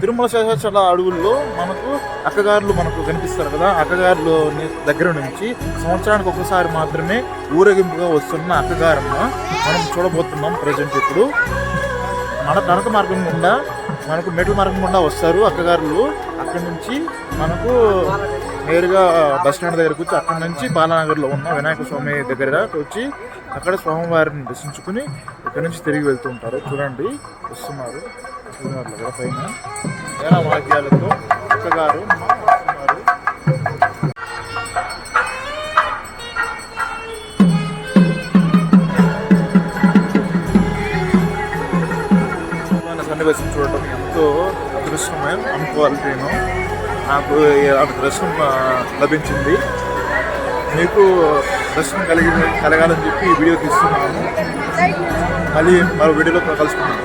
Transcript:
తిరుమల శేషాచల అడవుల్లో మనకు అక్కగారులు మనకు కనిపిస్తారు కదా అక్కగారులు దగ్గర నుంచి సంవత్సరానికి ఒకసారి మాత్రమే ఊరేగింపుగా వస్తున్న అక్కగారమ్మ. మనం చూడబోతున్నాం ప్రజెంట్ ఇప్పుడు. మన నడక మార్గం గుండా మనకు మెట్లు మార్గం గుండా వస్తారు అక్కగారులు. అక్కడి నుంచి మనకు నేరుగా బస్ స్టాండ్ దగ్గరకు వచ్చి అక్కడి నుంచి బాలానగర్లో ఉన్న వినాయక స్వామి దగ్గర వచ్చి అక్కడ స్వామివారిని దర్శించుకుని ఇక్కడ నుంచి తిరిగి వెళ్తూ ఉంటారు. చూడండి వస్తున్నారు. చూడండి పైన. వాద్యాలతో అక్కగారు మన చూడటం ఎంతో అదృష్టమే అనుకోవాలి నేను నాకు ఇలాంటి దర్శనం లభించింది. మీకు దర్శనం కలిగి కలగాలని చెప్పి ఈ వీడియో తీస్తున్నాను. మళ్ళీ మరో వీడియోలో కలుసుకున్నాను